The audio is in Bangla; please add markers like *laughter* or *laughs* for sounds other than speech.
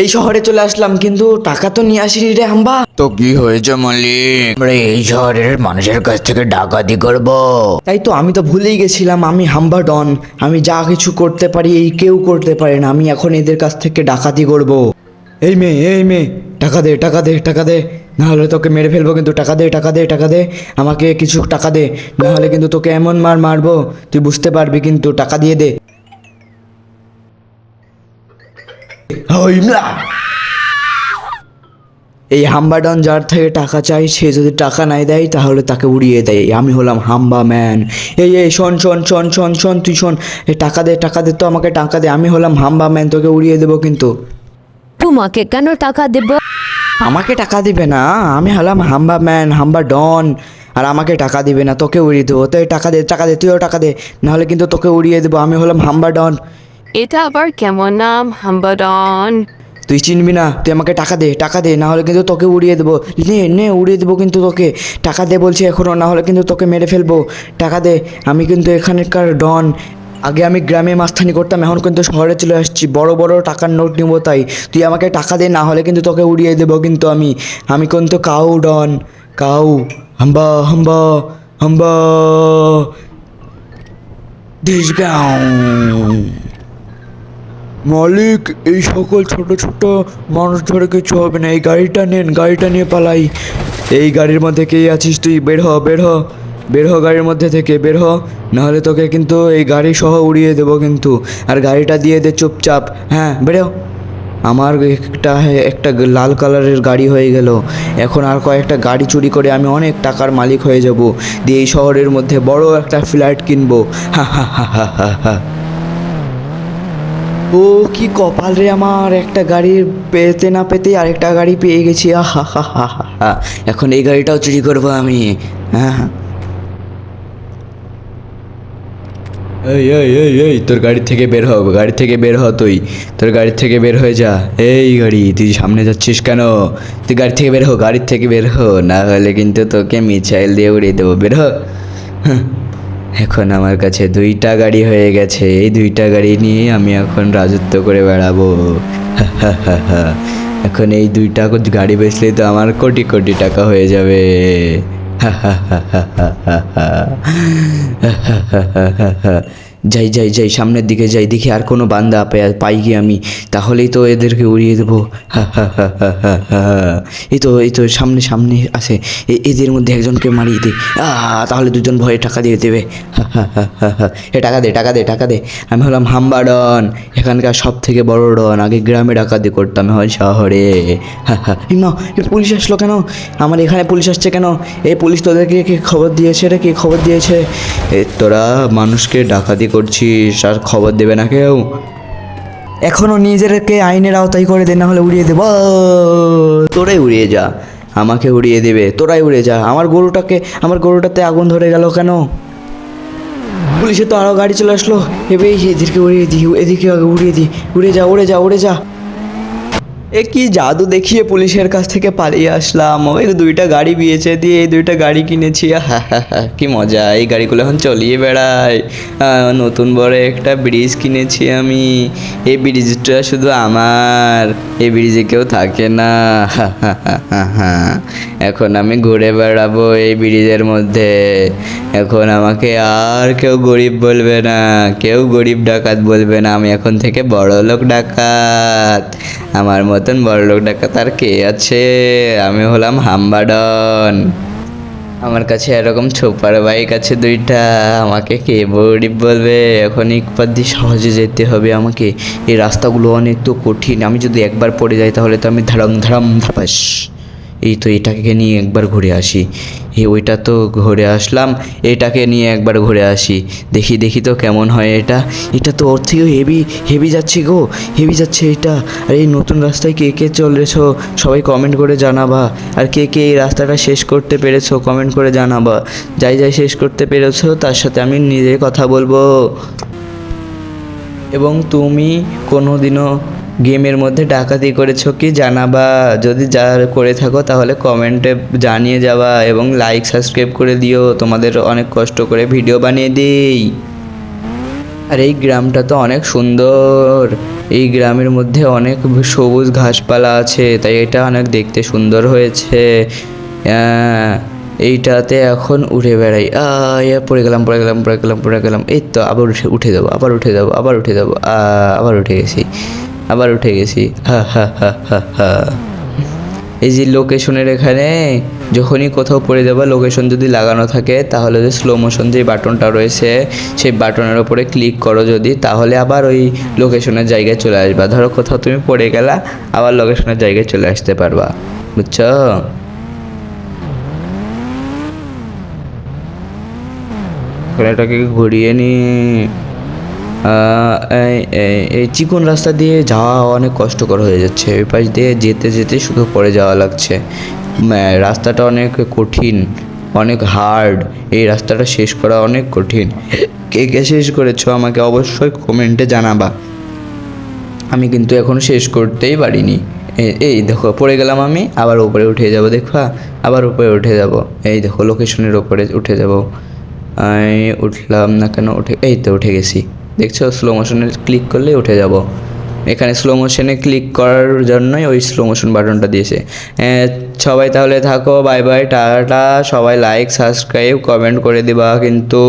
এই শহরে চলে আসলাম কিন্তু টাকা তো নিয়ে আসিনি রে হাম্বা। তো কি হয়েছে মালিক? আমরা এই শহরের মানুষের কাছ থেকে ডাকাতি করব। তাই তো আমি তো ভুলেই গেছিলাম আমি হাম্বা ডন। আমি যা কিছু করতে পারি এই কেউ করতে পারে না। আমি এখন এদের কাছ থেকে ডাকাতি করব। এই মেয়ে এই মেয়ে টাকা দে টাকা দে টাকা দে। না হলে তোকে মেরে ফেলব কিন্তু টাকা দে টাকা দে টাকা দে। আমাকে কিছু টাকা দে না হলে কিন্তু তোকে এমন মার মারবো। তুই বুঝতে পারবি কিন্তু টাকা দিয়ে দে। না এই হাম্বাডন যার থেকে টাকা চাই সে যদি টাকা নাই দেয় তাহলে তাকে উড়িয়ে দেয়। আমি হলাম হাম্বা ম্যান। এই এই শোন শোন শোন শোন শোন তুই শোন। এই টাকা দে টাকা দে তো আমাকে টাকা দে। আমি হলাম হাম্বা ম্যান তোকে উড়িয়ে দেবো কিন্তু। তোমাকে কেন টাকা দেব? আমাকে টাকা দিবে না। আমি হলাম হাম্বা ম্যান হাম্বা ডন। আর আমাকে টাকা দিবে না তোকে উড়িয়ে দেবো। তুই টাকা দে টাকা দে তুইও টাকা দে। নাহলে কিন্তু তোকে উড়িয়ে দেবো। আমি হলাম হাম্বা ডন। এটা আবার কেমন নাম? হাম্বাডন। তুই চিনবি না, তুই আমাকে টাকা দে টাকা দে, না হলে কিন্তু তোকে উড়িয়ে দেবো। নে নে, উড়িয়ে দেবো কিন্তু তোকে। টাকা দে বলছি এখনও না হলে কিন্তু তোকে মেরে ফেলব। টাকা দে, আমি কিন্তু এখানকার ডন। আগে আমি গ্রামে মাস্তানি করতাম, এখন কিন্তু শহরে চলে আসছি। বড় বড় টাকার নোট নিবো তাই। তুই আমাকে টাকা দে, না হলে কিন্তু তোকে উড়িয়ে দেবো কিন্তু আমি। আমি কিন্তু কাউ ডন, কাউ। হাম্বা হাম্বা হাম্বা। দেশ গাঁও। মালিক, এই সকল ছোট ছোট মানুষ ধরে কিছু হবে না। এই গাড়িটা নেন, গাড়িটা নিয়ে পালাই। এই গাড়ির মধ্যে কে আছিস তুই? বের হ বের হ। বের হ গাড়ির মধ্যে থেকে, বের হ। নাহলে তোকে কিন্তু এই গাড়ি সহ উড়িয়ে দেবো কিন্তু। আর গাড়িটা দিয়ে দে চুপচাপ। হ্যাঁ বেরো আমার একটা একটা লাল কালারের গাড়ি হয়ে গেল। এখন আর কয়েকটা গাড়ি চুরি করে আমি অনেক টাকার মালিক হয়ে যাব। দিয়ে এই শহরের মধ্যে বড় একটা ফ্ল্যাট কিনবো। হা হা হা হা হা হা। ও কি কপাল রে আমার? একটা গাড়ি পেতে না পেতেই আরেকটা গাড়ি পেয়ে গেছি। আহা, হা হা হা এখন এই গাড়িটাও চুরি করব আমি। হ্যাঁ হ্যাঁ। এই এই এই এই, তোর গাড়ি থেকে বের হ, গাড়ি থেকে বের হ তুই। তোর গাড়ি থেকে বের হয়ে যা। এই গাড়ি, তুই সামনে যাচ্ছিস কেন? তুই গাড়ি থেকে বের হো গাড়ির থেকে বের হো। না হলে কিন্তু তোকে মিসাইল দিয়ে উড়িয়ে দেবো। বের হ্যাঁ। এখন আমার কাছে দুইটা গাড়ি হয়ে গেছে। এই দুইটা গাড়ি নিয়ে আমি এখন রাজত্ব করে বেড়াবো। *laughs* এখন এই দুইটা গাড়ি বেসলে তো আমার কোটি কোটি টাকা হয়ে যাবে। *laughs* *laughs* যাই যাই যাই, সামনের দিকে যাই, দেখি আর কোনো বান্দা পাই- কি আমি। তাহলেই তো এদেরকে উড়িয়ে দেবো। এই তো এই তো, সামনে সামনে আছে এদের মধ্যে একজনকে মারিয়ে দে। তাহলে দুজন ভয়ে টাকা দিয়ে দেবে। এ, টাকা দে টাকা দে টাকা দে। আমি হলাম হাম্বা ডন এখানকার সব থেকে বড় ডন। আগে গ্রামে ডাকাতি করতাম হয় শহরে। এ, পুলিশ আসলো কেন? আমার এখানে পুলিশ আসছে কেন? এই পুলিশ তোদেরকে কে খবর দিয়েছে রে? কে খবর দিয়েছে? তোরা মানুষকে ডাকাতি করছিস? আর খবর দেবে না কেউ? এখনও নিজেরকে আইনের আওতায় করে দে না হলে উড়িয়ে দেব তোরাই উড়িয়ে যা। আমাকে উড়িয়ে দেবে। তোরাই উড়ে যা। আমার গরুটাকে আমার গরুটাতে আগুন ধরে গেল কেন? পুলিশে তো আরও গাড়ি চলে আসলো। এবার এদিকে উড়িয়ে দিই এদিকে উড়িয়ে দিই উড়ে যা উড়ে যা উড়ে যা। এ কি জাদু দেখিয়ে পুলিশের কাছ থেকে পালিয়ে আসলাম? ওই দুইটা গাড়ি বিয়েছে দিয়ে এই দুইটা গাড়ি কিনেছি। হা হা হা, কি মজা। এই গাড়িগুলো এখন চলিয়ে বেড়ায়। নতুন বড় একটা ব্রিজ কিনেছি আমি। এই ব্রিজটা শুধু আমার। এই ব্রিজে কেউ থাকে না। এখন আমি ঘুরে বেড়াবো এই ব্রিজের মধ্যে। এখন আমাকে আর কেউ গরিব বলবে না। কেউ গরিব ডাকাত বলবে না। আমি এখন থেকে বড় লোক ডাকাত। আমার মতন বড় লোক ডাকাত আর কে আছে? আমি হলাম হাম্বাডন। আমার কাছে এরকম ছোপার বাইক আছে দুইটা। আমাকে কে গরিব বলবে? এখন একবার দিয়ে সহজে যেতে হবে আমাকে। এই রাস্তাগুলো অনেক তো কঠিন। আমি যদি একবার পড়ে যাই তাহলে তো আমি ধারাম ধারাম ধাপাস এই তো এটাকে নিয়ে একবার ঘুরে আসি। এই ওইটা তো ঘুরে আসলাম, এটাকে নিয়ে একবার ঘুরে আসি। দেখি দেখি তো কেমন হয় এটা। এটা তো ওর থেকেও হেভি হেভি যাচ্ছে গো হেভি যাচ্ছে এটা। আর এই নতুন রাস্তায় কে কে চলেছো? সবাই কমেন্ট করে জানাবা। আর কে কে এই রাস্তাটা শেষ করতে পেরেছ কমেন্ট করে জানাবা। যাই যাই শেষ করতে পেরেছ, তার সাথে আমি নিজে কথা বলব। এবং তুমি কোনো দিনও গেমের মধ্যে ডাকাতি করেছ কি জানাবা? যদি যা করে থাকো তাহলে কমেন্টে জানিয়ে যাওয়া এবং লাইক সাবস্ক্রাইব করে দিও। তোমাদের অনেক কষ্ট করে ভিডিও বানিয়ে দিই। আর এই গ্রামটা তো অনেক সুন্দর। এই গ্রামের মধ্যে অনেক সবুজ ঘাসপালা আছে তাই এটা অনেক দেখতে সুন্দর হয়েছে। এইটাতে এখন উঠে বেড়াই। আ ইয়া, পড়ে গেলাম পড়ে গেলাম পড়ে গেলাম পড়ে গেলাম। এই তো আবার উঠে উঠে যাব আবার উঠে যাব আবার উঠে যাব আবার উঠে গেছি। আবার উঠে গেছি। এই যে লোকেশনের এখানে যখনই কোথাও পড়ে যাবা লোকেশন যদি লাগানো থাকে তাহলে যে স্লো মোশন যে বাটনটা রয়েছে সেই বাটনের ওপরে ক্লিক করো যদি তাহলে আবার ওই লোকেশনের জায়গায় চলে আসবা। ধরো কোথাও তুমি পড়ে গেলা আবার লোকেশনের জায়গায় চলে আসতে পারবা। বুঝছ? এটাকে ঘুরিয়ে নি। আহ, এই- চিকন রাস্তা দিয়ে যাওয়া অনেক কষ্টকর হয়ে যাচ্ছে। ওই পাশ দিয়ে যেতে যেতে শুধু পড়ে যাওয়া লাগছে। রাস্তাটা অনেক কঠিন, অনেক হার্ড এই রাস্তাটা শেষ করা অনেক কঠিন। কে কে শেষ করেছ আমাকে অবশ্যই কমেন্টে জানাবা। আমি কিন্তু এখন শেষ করতেই পারিনি। এই দেখো, পড়ে গেলাম আমি, আবার উপরে উঠে যাব, দেখবা? আবার উপরে উঠে যাব। এই দেখো লোকেশনের উপরে উঠে যাব। উঠলাম না কেন? উঠে, এই তো উঠে গেছি। দেখছ স্লো মোশনে ক্লিক করলে উঠে যাব। এখানে স্লো মোশনে ক্লিক করার জন্যই ওই স্লো মোশন বাটনটা দিয়েছে। সবাই তাহলে থাকো বাই বাই টাটা, সবাই লাইক সাবস্ক্রাইব কমেন্ট করে দিবা, কিন্তু